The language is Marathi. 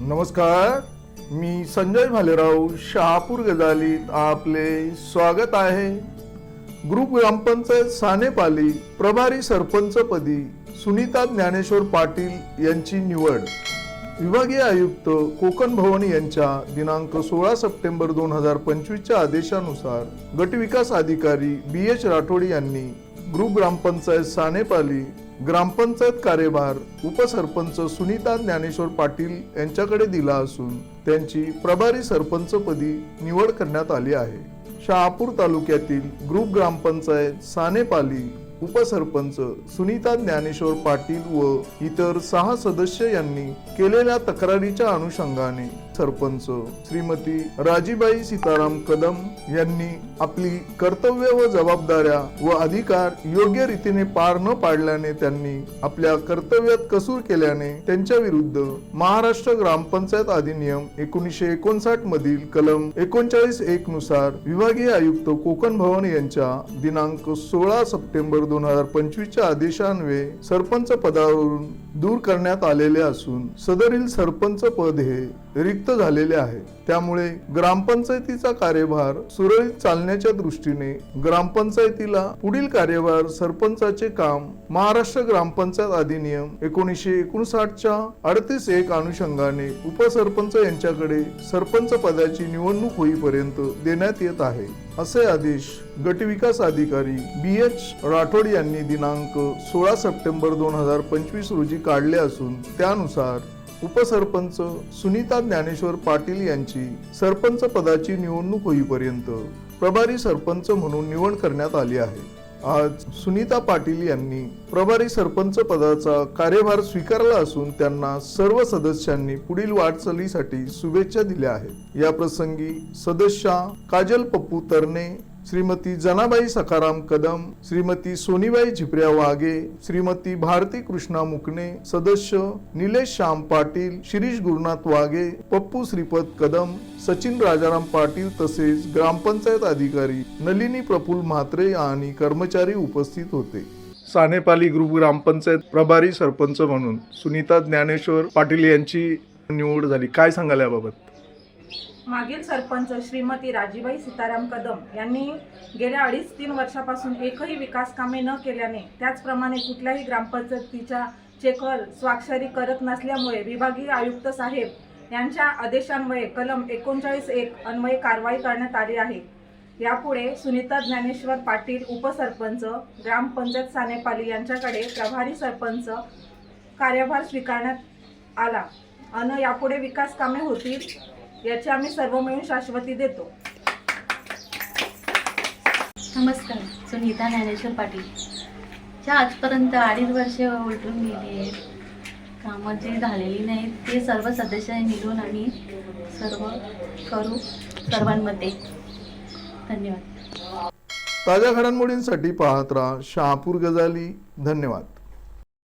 नमस्कार मी संजय भालेराव शहापूर गजालीत आपले स्वागत आहे. ग्रुप ग्रामपंचायत सानेपाली प्रभारी सरपंच पदी सुनीता ज्ञानेश्वर पाटील यांची निवड. विभागीय आयुक्त कोकण भवन यांच्या दिनांक सोळा सप्टेंबर दोन हजार पंचवीसच्या आदेशानुसार गटविकास अधिकारी बी एच राठोड यांनी ग्रुप ग्रामपंचायत सानेपाली ग्रामपंचायत कार्यभार उपसरपंच सुनीता ज्ञानेश्वर पाटील यांच्याकडे दिला असून त्यांची प्रभारी सरपंचपदी निवड करण्यात आली आहे. शहापूर तालुक्यातील ग्रुप ग्रामपंचायत सानेपाली उपसरपंच सुनीता ज्ञानेश्वर पाटील व इतर सहा सदस्य यांनी केलेल्या तक्रारीच्या अनुषंगाने सरपंच श्रीमती राजीबाई सीताराम कदम यांनी आपली कर्तव्य व जबाबदाऱ्या व अधिकार योग्य रीतीने पार न पाडल्याने त्यांनी आपल्या कर्तव्यात कसूर केल्याने त्यांच्या विरुद्ध महाराष्ट्र ग्रामपंचायत अधिनियम एकोणीसशे एकोणसाठ मधील कलम एकोणचाळीस एक नुसार विभागीय आयुक्त कोकण भवन यांच्या दिनांक सोळा सप्टेंबर दोन हजार पंचवीसच्या आदेशान्वये सरपंच पदावरून दूर करण्यात आलेले असून सदरील सरपंच पद हे रिक्त झालेले आहे. त्यामुळे ग्रामपंचायतीचा कार्यभार सुरळीत चालण्याच्या दृष्टीने ग्रामपंचायतीला पुढील कार्यभार सरपंचाचे काम महाराष्ट्र ग्रामपंचायत अधिनियम एकोणीसशे एकोणसाठच्या अडतीस एक अनुषंगाने उपसरपंच यांच्याकडे सरपंच पदाची निवडणूक होईपर्यंत देण्यात येत आहे. असे आदेश गटविकास अधिकारी बी एच राठोड यांनी दिनांक सोळा सप्टेंबर दोन हजार पंचवीस रोजी काढले असून त्यानुसार उपसरपंच सुनीता ज्ञानेश्वर पाटील यांची सरपंच पदाची निवडणूक होईपर्यंत प्रभारी सरपंच म्हणून निवड करण्यात आली आहे. आज सुनीता पाटील यांनी प्रभारी सरपंच पदाचा कार्यभार स्वीकारला असून त्यांना सर्व सदस्यांनी पुढील वाटचालीसाठी शुभेच्छा दिल्या आहेत. या प्रसंगी सदस्या काजल पप्पू तरणे श्रीमती जनाबाई सखाराम कदम श्रीमती सोनीबाई झिपऱ्या वाघे श्रीमती भारती कृष्णा मुकणे सदस्य निलेश श्याम पाटील शिरीष गुरुनाथ वाघे पप्पू श्रीपद कदम सचिन राजाराम पाटील तसेच ग्रामपंचायत अधिकारी नलिनी प्रफुल म्हात्रे आणि कर्मचारी उपस्थित होते. सानेपाली ग्रुप ग्रामपंचायत प्रभारी सरपंच म्हणून सुनीता ज्ञानेश्वर पाटील यांची निवड झाली. काय सांगाल याबाबत? मागील सरपंच श्रीमती राजीबाई सीताराम कदम यांनी गेल्या अडीच तीन वर्षापासून एकही विकास कामे न केल्याने त्याचप्रमाणे कुठल्याही ग्रामपंचायतीच्या चेकवर स्वाक्षरी करत नसल्यामुळे विभागीय आयुक्त साहेब यांच्या आदेशान्वये कलम एकोणचाळीस एक अन्वये कारवाई करण्यात आली आहे. यापुढे सुनीता ज्ञानेश्वर पाटील उपसरपंच ग्रामपंचायत सानेपाली यांच्याकडे प्रभारी सरपंच कार्यभार स्वीकारण्यात आला. अन यापुढे विकास कामे होतील? याची आम्ही सर्व मिळून शाश्वती देतो. नमस्कार सुनीता ज्ञानेश्वर पाटील. ज्या आजपर्यंत अडीच वर्ष उलटून गेली आहेत कामं जी झालेली नाहीत ते सर्व सदस्यांनी मिळून आम्ही सर्व करू सर्वांमध्ये. धन्यवाद. ताज्या घडामोडींसाठी पाहत राहा शहापूर गजाली. धन्यवाद.